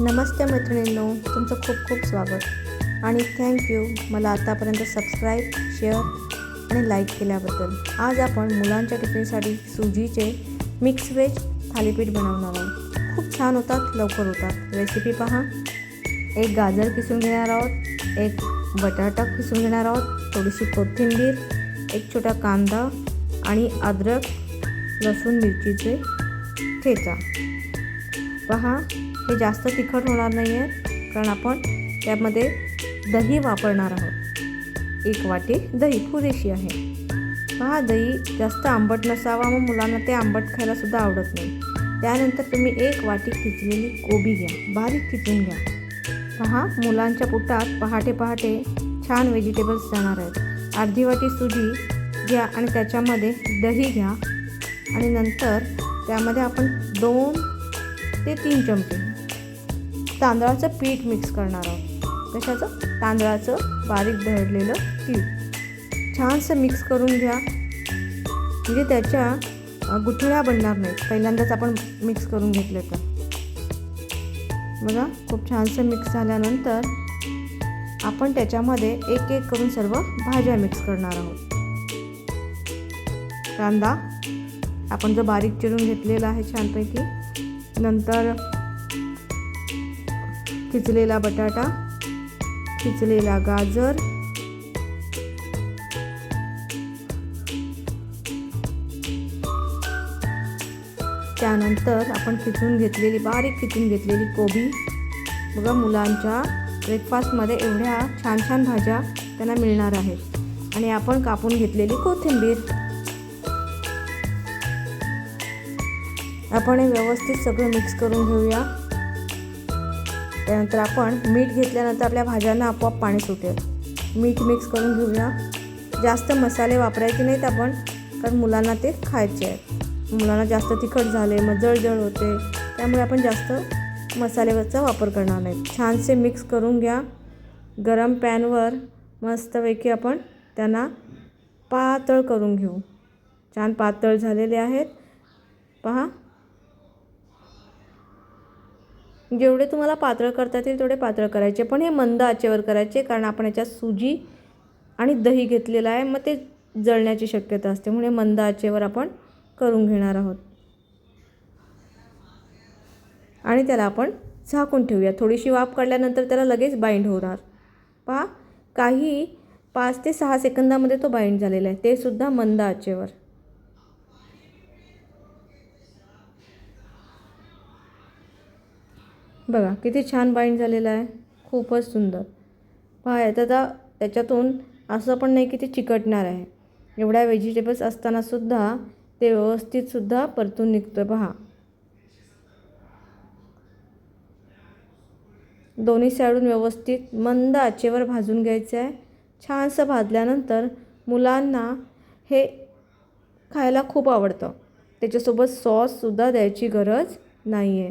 नमस्ते मैत्रिणींनो तुमचं खूप खूप स्वागत. आणि थँक्यू मला आतापर्यंत सबस्क्राईब शेअर आणि लाईक केल्याबद्दल. आज आपण मुलांच्या टिफिनसाठी सुजीचे मिक्स व्हेज थालीपीठ बनवणार आहोत. खूप छान होतात लवकर होतात. रेसिपी पहा. एक गाजर किसून घेणार आहोत. एक बटाटा किसून घेणार आहोत. थोडीशी कोथिंबीर एक छोटा कांदा आणि अद्रक लसूण मिरचीचे ठेचा. पहा. हे जास्त तिखट होणार नाही आहे कारण आपण त्यामध्ये दही वापरणार आहोत. एक वाटी दही पुरेशी आहे. पहा दही जास्त आंबट नसावा मग मुलांना ते आंबट खायलासुद्धा आवडत नाही. त्यानंतर तुम्ही एक वाटी खिचलेली कोबी घ्या बारीक खिचून घ्या. पहा मुलांच्या पोटात पहाटे पहाटे छान व्हेजिटेबल्स जाणार आहेत. अर्धी वाटी सुजी घ्या आणि त्याच्यामध्ये दही घ्या. आणि नंतर त्यामध्ये आपण दोन ते तीन चमचे तांदळाचं पीठ मिक्स करणार आहोत. कशाचं? तांदळाचं बारीक दळलेलं पीठ. छानसं मिक्स करून घ्या. म्हणजे त्याच्या गुठळ्या बनणार नाहीत. पहिल्यांदाच आपण मिक्स करून घेतले तर. बघा खूप छानसं मिक्स झाल्यानंतर आपण त्याच्यामध्ये एक एक करून सर्व भाज्या मिक्स करणार आहोत. कांदा आपण जो बारीक चिरून घेतलेला आहे छानपैकी. नंतर खिचलेला बटाटा खिचलेला गाजर त्यानंतर आपण खिचून घेतलेली बारीक किचून घेतलेली कोबी. बघा मुलांच्या ब्रेकफास्टमध्ये एवढ्या छान छान भाज्या त्यांना मिळणार आहेत. आणि आपण कापून घेतलेली कोथिंबीर. आपण हे व्यवस्थित सगळं मिक्स करून घेऊया. त्यानंतर आपण मीठ घेतल्यानंतर आपल्या भाज्यांना आपोआप पाणी सुटेल. मीठ मिक्स करून घेऊया. जास्त मसाले वापरायचे नाहीत आपण कारण मुलांना ते खायचे आहेत. मुलांना जास्त तिखट झाले मग जळजळ होते. त्यामुळे आपण जास्त मसाल्याचा वापर करणार नाही. छानसे मिक्स करून घ्या. गरम पॅनवर मस्तपैकी आपण त्यांना पातळ करून घेऊ. छान पातळ झालेले आहेत. पहा. जेवढे तुम्हाला पातळ करता येतील तेवढे पातळ करायचे. पण हे मंद आचेवर करायचे कारण आपण याच्यात सुजी आणि दही घेतलेलं आहे मग ते जळण्याची शक्यता असते. म्हणून मंद आचेवर आपण करून घेणार आहोत. आणि त्याला आपण झाकून ठेवूया. थोडीशी वाफ काढल्यानंतर त्याला लगेच बाइंड होणार. पहा काही पाच ते सहा सेकंदामध्ये तो बाइंड झालेला आहे. ते सुद्धा मंद आचेवर. बघा किती छान बाइंड झालेला आहे. खूपच सुंदर. पहा आता त्याच्यातून असं पण नाही की ते चिकटणार आहे. एवढ्या व्हेजिटेबल्स असतानासुद्धा ते व्यवस्थितसुद्धा परतून निघतं पहा. दोन्ही साईडून व्यवस्थित मंद आचेवर भाजून घ्यायचं आहे. छानसं भाजल्यानंतर मुलांना हे खायला खूप आवडतं. त्याच्यासोबत सॉससुद्धा द्यायची गरज नाही आहे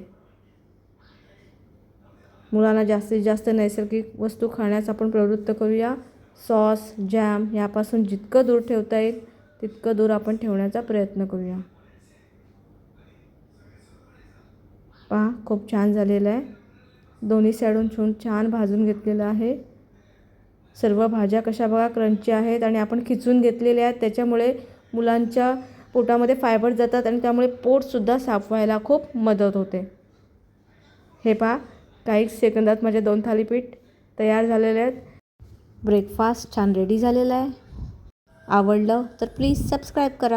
मुलांना जास्तीत जास्त नैसर्गिक वस्तू खाण्यास आपण प्रवृत्त करूया. सॉस जॅम यापासून जितकं दूर ठेवता येईल तितकं दूर आपण ठेवण्याचा प्रयत्न करूया. पहा खूप छान झालेलं आहे. दोन्ही साईडून छून छान भाजून घेतलेलं आहे. सर्व भाज्या कशा बघा क्रंची आहेत आणि आपण खिचून घेतलेल्या आहेत. त्याच्यामुळे मुलांच्या पोटामध्ये फायबर जातात आणि त्यामुळे पोटसुद्धा साफ व्हायला खूप मदत होते. हे पहा काही सेकंदात माझे दोन थालीपीठ तयार झालेले आहेत. ब्रेकफास्ट छान रेडी झालेला आहे. आवडलं तर प्लीज सबस्क्राईब करा.